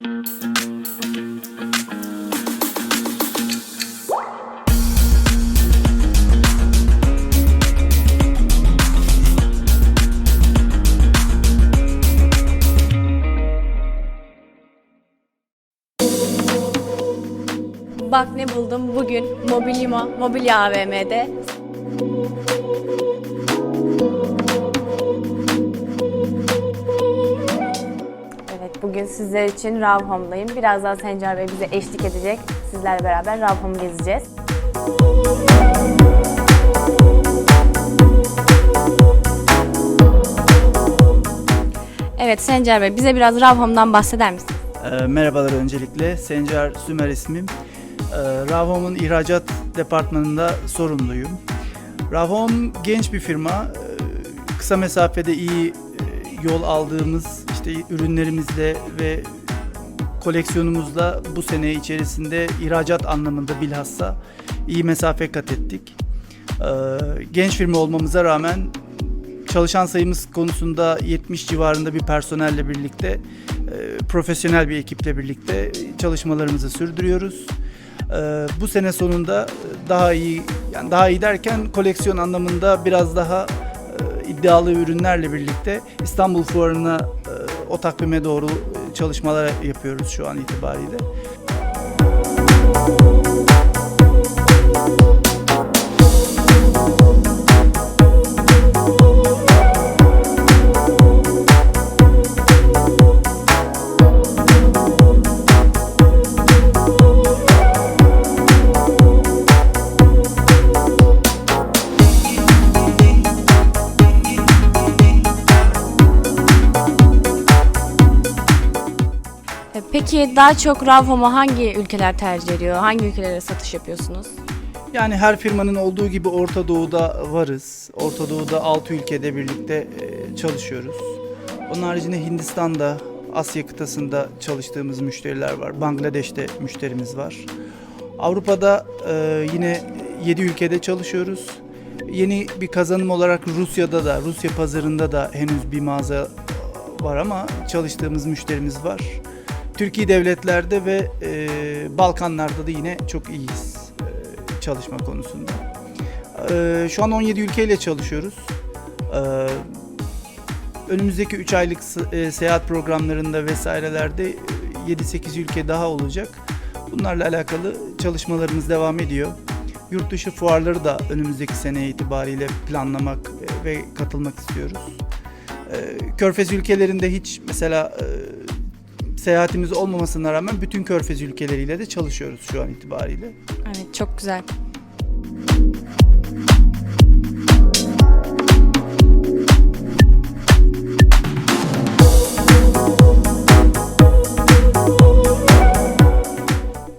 Bak ne buldum bugün Mobilyuma, Mobilya AVM'de. Bugün sizler için Rav Home'dayım. Birazdan Sencer Bey bize eşlik edecek. Sizlerle beraber Rav Home'u gezeceğiz. Evet Sencer Bey bize biraz Rav Home'dan bahseder misiniz? Ee, Merhabalar öncelikle. Sencer Sümer ismim. Ee, Ravhom'un ihracat departmanında sorumluyum. Ravhom genç bir firma. Ee, Kısa mesafede iyi e, yol aldığımız ürünlerimizle ve koleksiyonumuzla bu sene içerisinde ihracat anlamında bilhassa iyi mesafe kat ettik. Ee, Genç firma olmamıza rağmen çalışan sayımız konusunda 70 civarında bir personelle birlikte e, profesyonel bir ekiple birlikte çalışmalarımızı sürdürüyoruz. E, Bu sene sonunda daha iyi yani daha iyi derken koleksiyon anlamında biraz daha e, iddialı ürünlerle birlikte İstanbul Fuarı'na e, o takvime doğru e, çalışmalar yapıyoruz şu an itibariyle. E, Peki daha çok Rav Home'u hangi ülkeler tercih ediyor? Hangi ülkelere satış yapıyorsunuz? Yani her firmanın olduğu gibi Orta Doğu'da varız. Orta Doğu'da 6 ülkede birlikte e, çalışıyoruz. Onun haricinde Hindistan'da, Asya kıtasında çalıştığımız müşteriler var. Bangladeş'te müşterimiz var. Avrupa'da e, yine 7 ülkede çalışıyoruz. Yeni bir kazanım olarak Rusya'da da, Rusya pazarında da henüz bir mağaza var ama çalıştığımız müşterimiz var. Türkiye devletlerde ve e, Balkanlarda da yine çok iyiyiz e, çalışma konusunda. E, şu an 17 ülkeyle çalışıyoruz. E, önümüzdeki 3 aylık e, seyahat programlarında vesairelerde e, 7-8 ülke daha olacak. Bunlarla alakalı çalışmalarımız devam ediyor. Yurt dışı fuarları da önümüzdeki sene itibariyle planlamak e, ve katılmak istiyoruz. E, Körfez ülkelerinde hiç mesela e, seyahatimiz olmamasına rağmen bütün Körfez ülkeleriyle de çalışıyoruz şu an itibariyle. Evet çok güzel.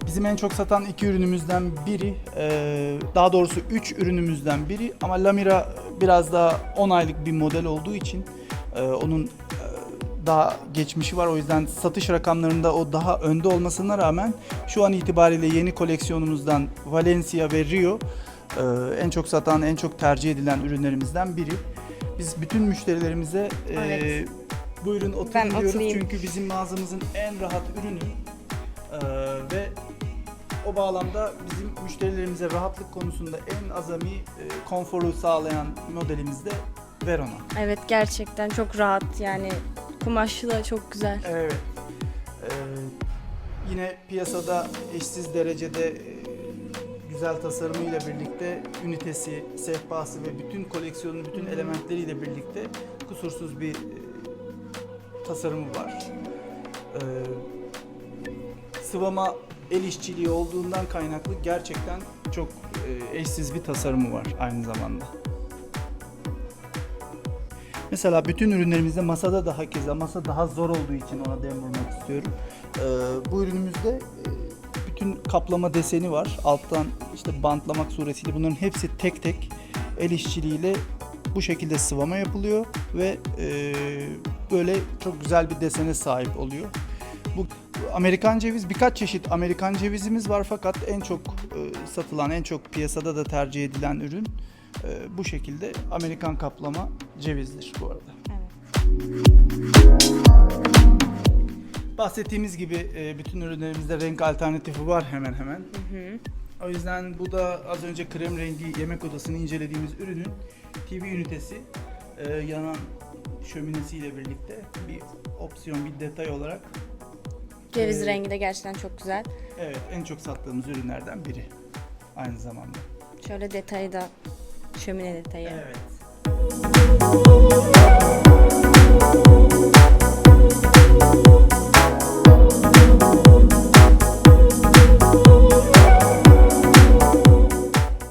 Bizim en çok satan iki ürünümüzden biri, e, daha doğrusu üç ürünümüzden biri ama Lamira biraz daha 10 aylık bir model olduğu için e, onun daha geçmişi var. O yüzden satış rakamlarında o daha önde olmasına rağmen şu an itibariyle yeni koleksiyonumuzdan Valencia ve Rio e, en çok satan, en çok tercih edilen ürünlerimizden biri. Biz bütün müşterilerimize e, Evet. buyurun oturun Ben diyoruz oturayım. çünkü bizim mağazamızın en rahat ürünü ee, ve o bağlamda bizim müşterilerimize rahatlık konusunda en azami e, konforu sağlayan modelimiz de Verona. Evet gerçekten çok rahat yani kumaşı da çok güzel. Evet. Ee, yine piyasada eşsiz derecede e, güzel tasarımıyla birlikte ünitesi, sehpası ve bütün koleksiyonun bütün elementleriyle birlikte kusursuz bir e, tasarımı var. Ee, sıvama el işçiliği olduğundan kaynaklı gerçekten çok e, eşsiz bir tasarımı var aynı zamanda. Mesela bütün ürünlerimizde masada da hakeza masa daha zor olduğu için ona dem vurmak istiyorum. Ee, bu ürünümüzde e, bütün kaplama deseni var. Alttan işte bantlamak suretiyle bunların hepsi tek tek el işçiliğiyle bu şekilde sıvama yapılıyor ve e, böyle çok güzel bir desene sahip oluyor. Bu Amerikan ceviz birkaç çeşit Amerikan cevizimiz var fakat en çok e, satılan, en çok piyasada da tercih edilen ürün e, bu şekilde Amerikan kaplama cevizdir bu arada. Evet. Bahsettiğimiz gibi e, bütün ürünlerimizde renk alternatifi var hemen hemen. O yüzden bu da az önce krem rengi yemek odasını incelediğimiz ürünün TV ünitesi e, yanan şöminesiyle birlikte bir opsiyon, bir detay olarak Ceviz Ee, rengi de gerçekten çok güzel. evet en çok sattığımız ürünlerden biri aynı zamanda. Şöyle detayı da şömine detayı. Evet.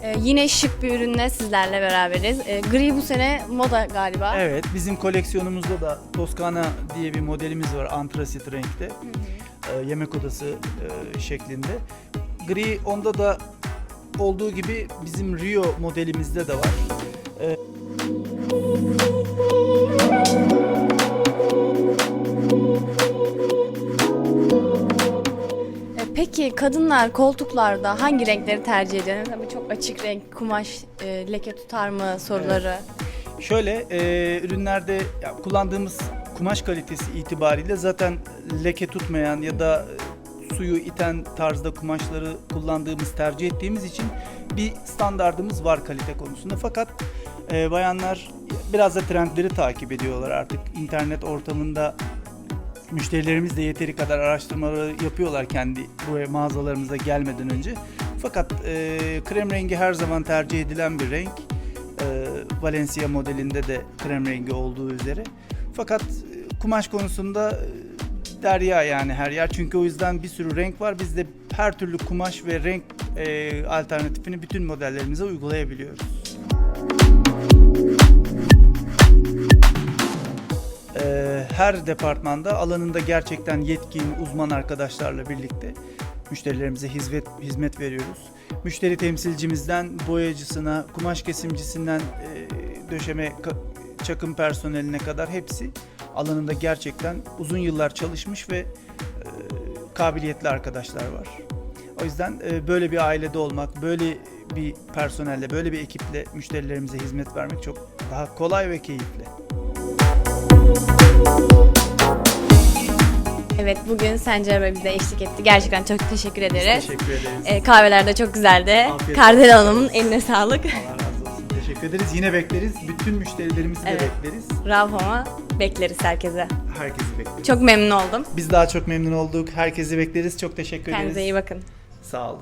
Ee, yine şık bir ürünle sizlerle beraberiz. Ee, gri bu sene moda galiba. Evet, bizim koleksiyonumuzda da Toskana diye bir modelimiz var antrasit renkte. Ee, yemek odası e, şeklinde. Gri onda da olduğu gibi bizim Rio modelimizde de var. Ee, peki kadınlar koltuklarda hangi renkleri tercih ediyor? Tabii çok açık renk, kumaş e, leke tutar mı soruları. Şöyle e, ürünlerde ya, kullandığımız kumaş kalitesi itibariyle zaten leke tutmayan ya da suyu iten tarzda kumaşları kullandığımız, tercih ettiğimiz için bir standardımız var kalite konusunda. Fakat e, bayanlar biraz da trendleri takip ediyorlar artık internet ortamında müşterilerimiz de yeteri kadar araştırmaları yapıyorlar kendi bu mağazalarımıza gelmeden önce. Fakat e, krem rengi her zaman tercih edilen bir renk. E, Valencia modelinde de krem rengi olduğu üzere. Fakat e, kumaş konusunda e, derya yani her yer. Çünkü o yüzden bir sürü renk var. Biz de her türlü kumaş ve renk e, alternatifini bütün modellerimize uygulayabiliyoruz. Ee, her departmanda alanında gerçekten yetkin, uzman arkadaşlarla birlikte müşterilerimize hizmet hizmet veriyoruz. Müşteri temsilcimizden boyacısına, kumaş kesimcisinden e, döşeme çakım personeline kadar hepsi alanında gerçekten uzun yıllar çalışmış ve e, kabiliyetli arkadaşlar var. O yüzden e, böyle bir ailede olmak, böyle bir personelle, böyle bir ekiple müşterilerimize hizmet vermek çok daha kolay ve keyifli. Evet bugün Sencer Bey bize eşlik etti. Gerçekten çok teşekkür ederiz. Teşekkür ederiz. Ee, kahveler de çok güzeldi. Afiyet Kardel. Hanım'ın eline sağlık. Allah. Teşekkür ederiz. Yine bekleriz. Bütün müşterilerimizi de Evet. bekleriz. Ravhom'a bekleriz herkese. Herkesi bekleriz. Çok memnun oldum. Biz daha çok memnun olduk. Herkesi bekleriz. Çok teşekkür Kendinize ederiz. iyi bakın. Sağ olun.